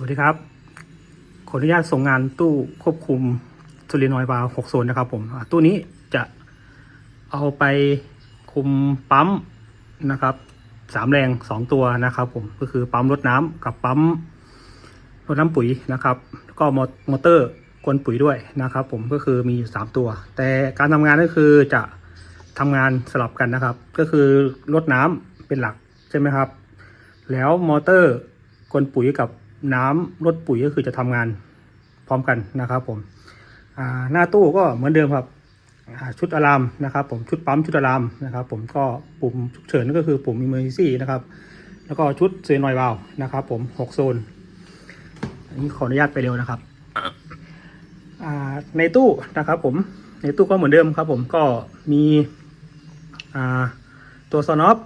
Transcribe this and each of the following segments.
สวัสดีครับ ขออนุญาตส่งงานตู้ควบคุมโซลินอยด์วาล์ว6โซนนะครับผมตู้นี้จะเอาไปคุมปั๊มนะครับสามแรงสองตัวนะครับผมก็คือปั๊มรดน้ำกับปั๊มรดน้ำปุ๋ยนะครับ ก็มอเตอร์กวนปุ๋ยด้วยนะครับ ผมก็คือมีอยู่สามตัว แต่การทำงานก็คือจะทำงานสลับกันนะครับ ก็คือรดน้ำเป็นหลักใช่ไหมครับ แล้วมอเตอร์กลปุ๋ยกับ น้ำรดปุ๋ยก็คือจะทำงานพร้อมกันนะครับผมหน้าตู้ก็เหมือนเดิมครับชุดอะลามนะครับ ผมชุดปั๊มชุดอะลามนะครับ ผมก็ปุ่มฉุกเฉินก็คือปุ่ม emergency นะครับ แล้วก็ชุดเซนอยวานะครับ ผม6โซนอันนี้ขออนุญาตไปเร็วนะครับในตู้นะครับผมในตู้ก็เหมือนเดิมครับ ผมก็มีตัวซอนอฟ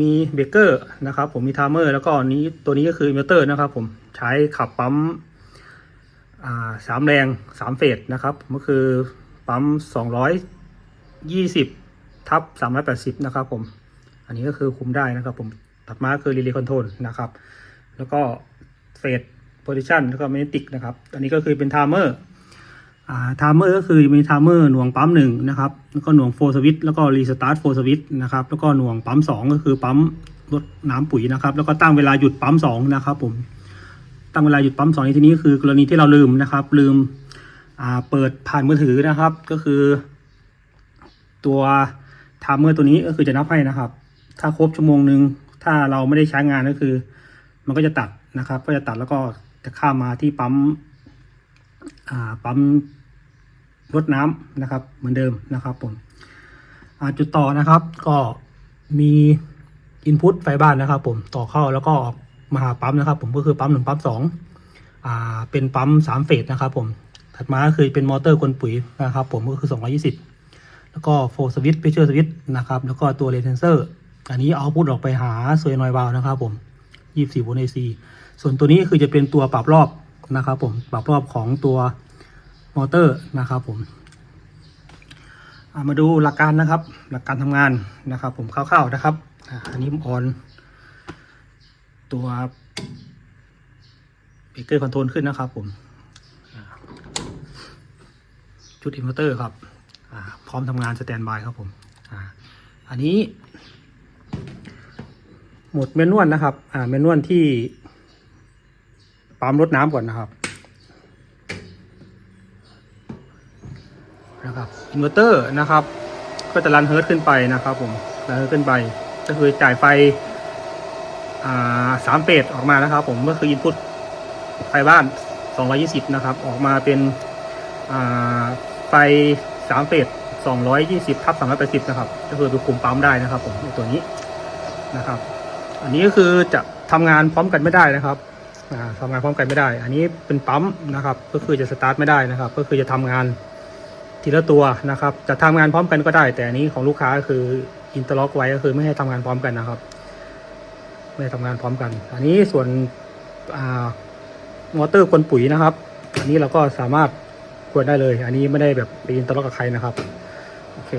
มีเบรกเกอร์นะครับ ผมมีไทม์เมอร์แล้วก็นี้ตัวนี้ก็คืออินเวอร์เตอร์นะครับ ผม ใช้ขับปั๊มสามแรงสามเฟสนะครับก็คือปั๊มสองร้อยยี่สิบทับสามร้อยแปดสิบนะครับผม อันนี้ก็คือคุมได้นะครับผมถัดมาคือรีเลย์คอนโทรลนะครับ แล้วก็เฟสโพซิชันแล้วก็แมเนติกนะครับ อันนี้ก็คือเป็นไทม์เมอร์อ่าไทม์เมอร์ก็คือมีไทม์เมอร์หน่วงปั๊มหนึ่งนะครับ แล้วก็หน่วงโฟสวิตแล้วก็รีสตาร์ทโฟสวิตนะครับ แล้วก็หน่วงปั๊มสองก็คือปั๊มลดน้ำปุ๋ยนะครับ แล้วก็ตั้งเวลาหยุดปั๊มสองนะครับผม ตั้งเวลาหยุดปั๊มสองในที่นี้คือกรณีที่เราลืมนะครับ ลืมอ่าเปิดผ่านมือถือนะครับ ก็คือ ตัวไทม์เมอร์ตัวนี้ก็คือจะนับให้นะครับ ถ้าครบชั่วโมงหนึ่งถ้าเราไม่ได้ใช้งานก็คือ มันก็จะตัดนะครับ ก็จะตัดแล้วก็จะข้ามมาที่ปั๊มอ่าปั๊มรดน้ำนะครับ เหมือนเดิมนะครับผมจุดต่อนะครับ ก็มีอินพุตไฟบ้านนะครับ ผมต่อเข้าแล้วก็ออก มาหาปั๊มนะครับ ผมก็คือปั๊มหนึ่งปั๊มสองอ่าเป็นปั๊มสามเฟสนะครับผมถัดมาก็คือเป็นมอเตอร์กลปุ๋ยนะครับ ผมก็คือสองร้อยี่สิบแล้วก็โฟสวิตเพเชอร์สวิตนะครับแล้วก็ตัวเรเทนเซอร์อันนี้เอาพุตออกไปหาโซยนอยวาลนะครับผมยี่สิบโวลต์เอซีส่วนตัวนี้คือจะเป็นตัวปรับรอบนะครับผมปรับรอบของตัวมอเตอร์นะครับผมอ่ามาดูหลักการนะครับ หลักการทำงานนะครับ ผมคร่าวๆนะครับ อันนี้ผมออน ตัวเบรกเกอร์คอนโทรลขึ้นนะครับผมชุดอินเวอร์เตอร์ครับพร้อมทำงานสแตนบายครับผมออันนี้ หมดเมนวลนะครับเมนวลที่ปั๊มรดน้ำก่อนนะครับนะครับอินเวอร์เตอร์นะครับ ก็จะรันเฮิร์ตขึ้นไปนะครับผมรันเฮิร์ตขึ้นไป ก็คือจ่ายไฟ สามเฟสออกมานะครับ ผมก็คืออินพุตไฟบ้าน 220 นะครับ ออกมาเป็นไฟสามเฟส220ทับ380 นะครับ ก็คือไปคุมปั๊มได้นะครับผมตัวนี้นะครับ อันนี้ก็คือจะทำงานพร้อมกันไม่ได้นะครับอ่าทำงานพร้อมกันไม่ได้ อันนี้เป็นปั๊มนะครับ ก็คือจะสตาร์ทไม่ได้นะครับ ก็คือจะทำงานทีละตัวนะครับ จะทำงานพร้อมกันก็ได้ แต่อันนี้ของลูกค้าก็คืออินเตอร์ล็อกไว้ก็คือไม่ให้ทำงานพร้อมกันนะครับ ไม่ให้ทำงานพร้อมกัน อันนี้ส่วนมอเตอร์กลปุ๋ยนะครับ อันนี้เราก็สามารถกดได้เลย อันนี้ไม่ได้แบบไปอินเตอร์ล็อกกับใครนะครับโอเค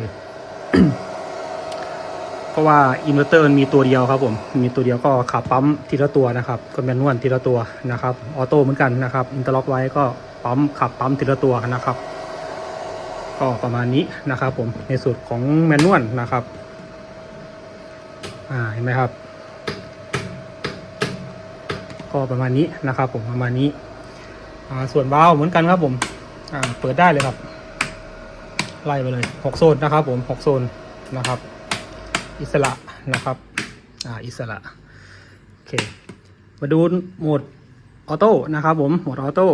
เพราะว่าอินเวอร์เตอร์มันมีตัวเดียวครับผม มีตัวเดียวก็ขับปั๊มทีละตัวนะครับ ก็แมนนวลทีละตัวนะครับ ออโต้เหมือนกันนะครับ อินเตอร์ล็อกไว้ก็ปั๊มขับปั๊มทีละตัวนะครับ ก็ประมาณนี้นะครับผม ในสูตรของแมนนวลนะครับ อ่า เห็นไหมครับ ก็ประมาณนี้นะครับ ผมประมาณนี้ส่วนวาล์วเหมือนกันครับผมเปิดได้เลยครับ ไล่ไปเลยหกโซนนะครับ ผมหกโซนนะครับ อิสระนะครับอ่าอิสระโอเคมาดูโหมดออโต้นะครับ ผมโหมดออโต้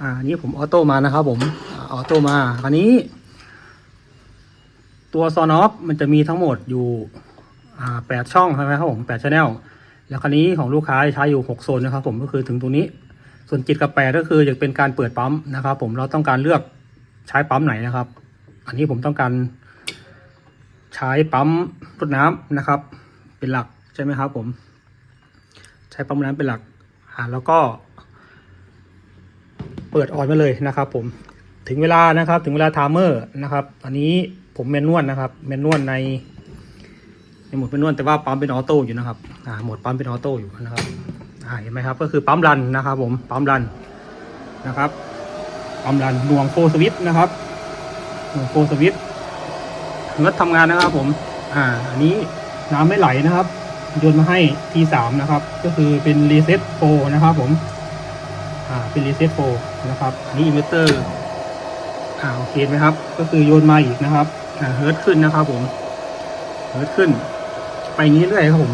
อ่าอันนี้ผมออโต้มานะครับ ผมอออโต้มาคราวนี้ ตัวซอนอฟมันจะมีทั้งหมดอยู่อ่าแปดช่องใช่ไหมครับผมแปดชแนล แล้วคราวนี้ของลูกค้าใช้อยู่หกโซนนะครับผมก็คือถึงตรงนี้ ส่วนจิตกับแปดก็คือจะเป็นการเปิดปั๊มนะครับ ผมเราต้องการเลือกใช้ปั๊มไหนนะครับ อันนี้ผมต้องการใช้ปั๊มรดน้ำนะครับ เป็นหลักใช่ไหมครับ ผม ใช้ปั๊มน้ำเป็นหลักอ่าแล้วก็ เปิดออนมาเลยนะครับ ผมถึงเวลานะครับ ถึงเวลาไทม์เมอร์นะครับ อันนี้ผมแมนนวลนะครับแมนนวลใน หมดแมนนวลแต่ว่าปั๊มเป็นออโต้อยู่นะครับอ่าหมดปั๊มเป็นออโต้อยู่นะครับอ่าเห็นไหมครับก็คือปั๊มรันนะครับผมปั๊มรันนะครับปั๊มรันหน่วงโฟสวิตนะครับหน่วงโฟสวิตเงิดทำงานนะครับผมอ่าอันนี้น้ำไม่ไหลนะครับโยนมาให้ T3 นะครับ ก็คือเป็นรีเซ็ตโฟนะครับผมอ่าเป็นรีเซ็ตโฟนะครับอันนี้อินเวอร์เตอร์อ่าโอเคไหมครับ ก็คือโยนมาอีกนะครับอ่าเฮิร์ตขึ้นนะครับผมเฮิร์ตขึ้น ไปงนี้เรื่อยครับผม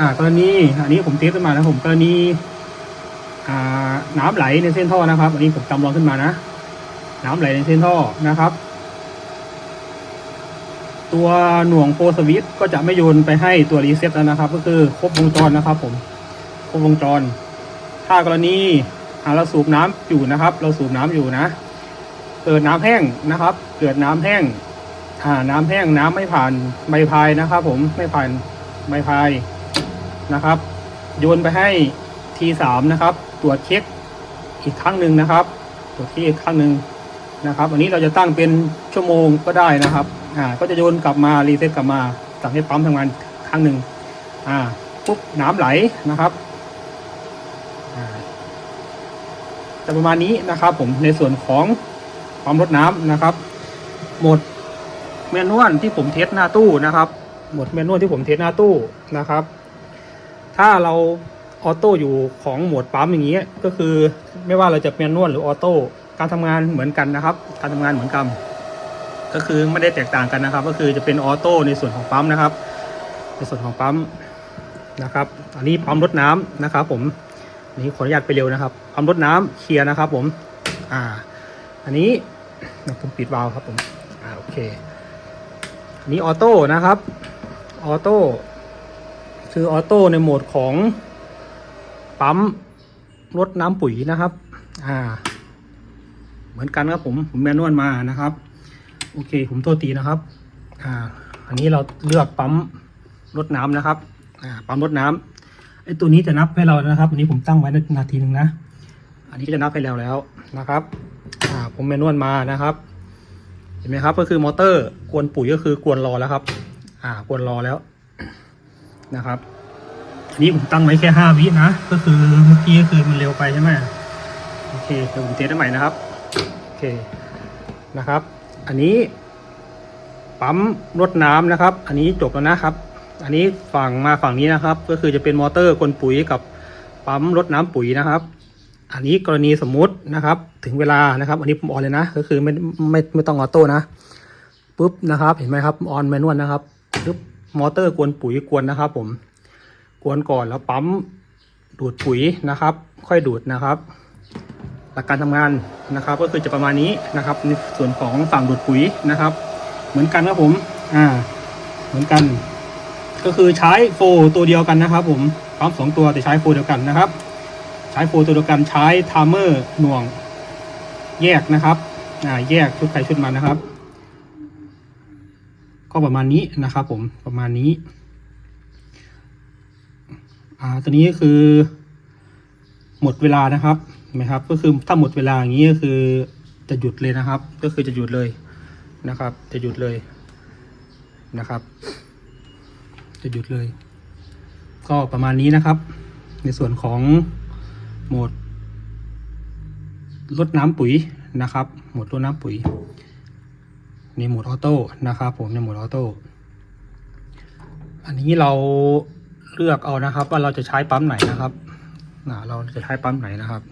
อ่ากรณีอันนี้ผมเทสขึ้นมานะผมกรณีอ่าน้ำไหลในเส้นท่อนะครับ อันนี้ผมจำลองขึ้นมานะ น้ำไหลในเส้นท่อนะครับ ตัวหน่วงโฟสวิตก็จะไม่โยนไปให้ตัวรีเซ็ตแล้วนะครับ ก็คือครบวงจรนะครับ ผมครบวงจร ถ้ากรณีอ่าเราสูบน้ำอยู่นะครับ เราสูบน้ำอยู่นะเกิดน้ำแห้งนะครับ เกิดน้ำแห้งอ่าน้ำแห้งน้ำไม่ผ่านใบพายนะครับ ผมไม่ผ่าน ใบพายนะครับ โยนไปให้ T3 นะครับ ตรวจเช็คอีกครั้งหนึ่งนะครับ ตรวจเช็คอีกครั้งหนึ่งนะครับ อันนี้เราจะตั้งเป็นชั่วโมงก็ได้นะครับอ่าก็จะโยนกลับมารีเซ็ตกลับมาสั่งให้ปั๊มทำงานครั้งหนึ่งอ่าปุ๊บน้ำไหลนะครับจะประมาณนี้นะครับ ผมในส่วนของปั๊มรดน้ำนะครับ หมดแมนนวลที่ผมเทสหน้าตู้นะครับ หมดแมนนวลที่ผมเทสหน้าตู้นะครับ ถ้าเราออโต้อยู่ของโหมดปั๊มอย่างนี้ก็คือไม่ว่าเราจะแมนนวลหรือออโต้การทำงานเหมือนกันนะครับ การทำงานเหมือนกัน ก็คือไม่ได้แตกต่างกันนะครับ ก็คือจะเป็นออโต้ในส่วนของปั๊มนะครับ ในส่วนของปั๊มนะครับ อันนี้ปั๊มรดน้ำนะครับ ผมนนี้ขออนุญาตไปเร็วนะครับปั๊มรดน้ำเคลียร์นะครับ ผม อ่า อันนี้ผมปิดวาล์วครับผมอ่าโอเค อันนี้ออโต้นะครับ ออโต้คือออโต้ในโหมดของปั๊มรดน้ำปุ๋ยนะครับ อ่า เหมือนกันครับผม ผมแมนนวลมานะครับ โอเค ผมโทษทีนะครับ อ่า อันนี้เราเลือกปั๊มรดน้ำนะครับ อ่า ปั๊มรดน้ำไอตัวนี้จะนับให้เรานะครับ อันนี้ผมตั้งไว้นาทีหนึ่งนะ อันนี้ก็จะนับให้เราแล้วนะครับ อ่า ผมแมนนวลมานะครับ เห็นไหมครับ ก็คือมอเตอร์กวนปุ๋ยก็คือกวนรอแล้วครับ อ่ากวนรอแล้วนะครับอันนี้ผมตั้งไว้แค่ห้าวินะ ก็คือเมื่อกี้ก็คือมันเร็วไปใช่ไหมโอเคเดี๋ยวผมเทสได้ใหม่นะครับ โอเคนะครับ อันนี้ปั๊มรดน้ำนะครับ อันนี้จบแล้วนะครับ อันนี้ฝั่งมาฝั่งนี้นะครับ ก็คือจะเป็นมอเตอร์กลปุ๋ยกับปั๊มรดน้ำปุ๋ยนะครับ อันนี้กรณีสมมุตินะครับ ถึงเวลานะครับ อันนี้ผมออนเลยนะ ก็คือไม่ไม่ไม่ต้องออโต้นะปุ๊บนะครับ เห็นไหมครับออนแมนนวลนะครับ ปุ๊บมอเตอร์กวนปุ๋ยกวนนะครับ ผมกวนก่อนแล้วปั๊มดูดปุ๋ยนะครับ ค่อยดูดนะครับ หลักการทำงานนะครับ ก็คือจะประมาณนี้นะครับ ในส่วนของฝั่งดูดปุ๋ยนะครับ เหมือนกันครับผมอ่าเหมือนกัน ก็คือใช้โฟตัวเดียวกันนะครับ ผมปั๊มสองตัวแต่ใช้โฟเดียวกันนะครับ ใช้โฟตัวเดียวกันใช้ไทม์เมอร์หน่วง แยกนะครับอ่าแยกชุดใครชุดมันนะครับ ก็ประมาณนี้นะครับผมประมาณนี้ อ่าตัวนี้ก็คือหมดเวลานะครับเห็นไหมครับ ก็คือถ้าหมดเวลาอย่างนี้ก็คือจะหยุดเลยนะครับ ก็คือจะหยุดเลยนะครับ จะหยุดเลยนะครับ จะหยุดเลย ก็ประมาณนี้นะครับ ในส่วนของโหมดลดน้ำปุ๋ยนะครับโหมดลดน้ำปุ๋ย ในโหมดออโต้นะครับผมในโหมดออโต้อันนี้เราเลือกเอานะครับ ว่าเราจะใช้ปั๊มไหนนะครับนะเราจะใช้ปั๊มไหนนะครับ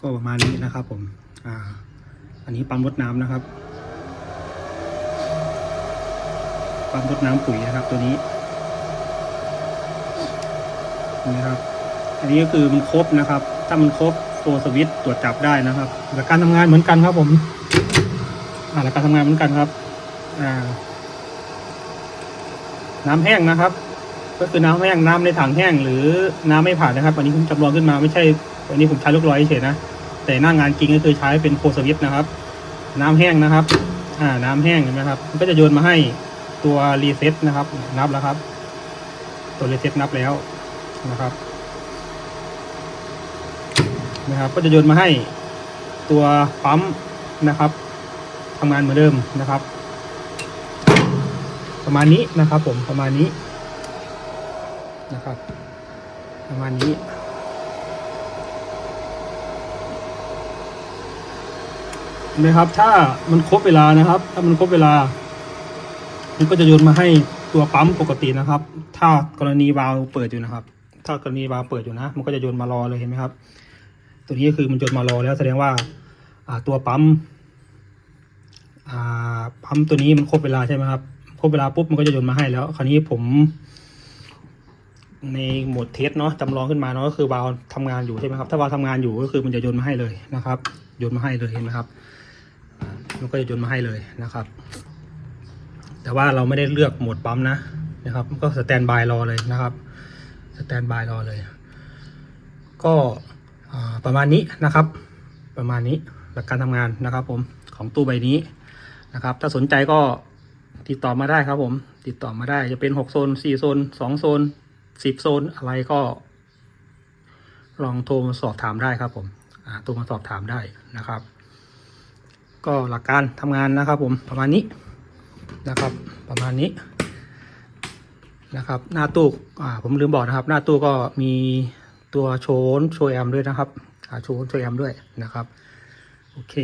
ก็ประมาณนี้นะครับผม อ่า อันนี้ปั๊มรดน้ำนะครับ ปั๊มรดน้ำปุ๋ยนะครับตัวนี้ นี่ครับ อันนี้ก็คือมันครบนะครับ ถ้ามันครบโฟสวิตตรวจจับได้นะครับหลักการทำงานเหมือนกันครับผมอ่าหลักการทำงานเหมือนกันครับอน้ำแห้งนะครับ ก็คือน้ำแห้งน้ำในถังแห้ง หรือน้ำไม่ผ่านนะครับอันนี้ผมจำลองขึ้นมาไม่ใช่อันนี้ผมใช้ลูกร้อยเฉยนะแต่หน้างานจริงก็คือใช้เป็นโฟสวิตนะครับ น้ำแห้งนะครับ อ่า น้ำแห้งเห็นไหมครับก็จะโยนมาให้ตัวรีเซ็ตนะครับ นับแล้วครับ ตัวรีเซ็ตนับแล้ว นะครับนะครับก็จะโยนมาให้ตัวปั๊มนะครับทำงานเหมือนเดิมนะครับ ประมาณนี้นะครับผมประมาณนี้นะครับ ประมาณนี้นไหมครับ ถ้ามันครบเวลานะครับ ถ้ามันครบเวลา มันก็จะโยนมาให้ตัวปั๊มปกตินะครับ ถ้ากรณีวาล์วเปิดอยู่นะครับ ถ้ากรณีวาล์วเปิดอยู่นะ มันก็จะโยนมารอเลยเห็นไหมครับ ตัวนี้ก็คือมันโยนมารอแล้วแสดงว่าตัวปั๊มปั๊มตัวนี้มันครบเวลาใช่ไหมครับครบเวลาปุ๊บมันก็จะโยนมาให้แล้ว คราวนี้ผม ในโหมดเทสเนาะจำลองขึ้นมาเนาะก็คือวาล์วทำงานอยู่ใช่ไหมครับ ถ้าวาล์วทำงานอยู่ก็คือมันจะโยนมาให้เลยนะครับโยนมาให้เลยเห็นไหมครับมันก็จะโยนมาให้เลยนะครับ แต่ว่าเราไม่ได้เลือกโหมดปั๊มนะนะครับ ก็สแตนบายรอเลยนะครับ สแตนบายรอเลย ก็ประมาณนี้นะครับ ประมาณนี้หลักการทำงานนะครับ ผมของตู้ใบนี้นะครับ ถ้าสนใจก็ติดต่อมาได้ครับผม ติดต่อมาได้จะเป็นหกโซนสี่โซนสองโซนสิบโซนอะไรก็ ลองโทรมาสอบถามได้ครับผมโทรมาสอบถามได้นะครับ ก็หลักการทำงานนะครับ ผมประมาณนี้นะครับ ประมาณนี้ นะครับ หน้าตู้อ่าผมลืมบอกนะครับ หน้าตู้ก็มีตัวโชนโชว์แอมด้วยนะครับโชว์โชว์แอมด้วยนะครับโอเค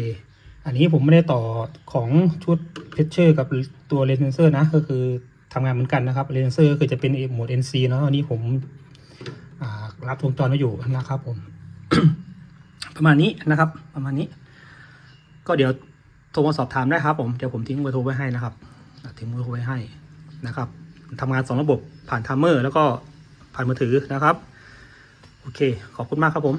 อันนี้ผมไม่ได้ต่อของชุดเพชเชอร์กับตัวเลนเซอร์นะก็คือทำงานเหมือนกันนะครับเลนเซอร์ก็คือจะเป็นโหมด NC เนาะอันนี้ผมรับวงจรไว้อยู่นะครับผม ประมาณนี้นะครับ ประมาณนี้ ก็เดี๋ยวโทรมาสอบถามได้ครับผม เดี๋ยวผมทิ้งเบอร์โทรไว้ให้นะครับ ทิ้งเบอร์โทรไว้ให้นะครับ ทำงานสองระบบผ่านทัมเมอร์แล้วก็ผ่านมือถือนะครับ โอเค ขอบคุณมากครับผม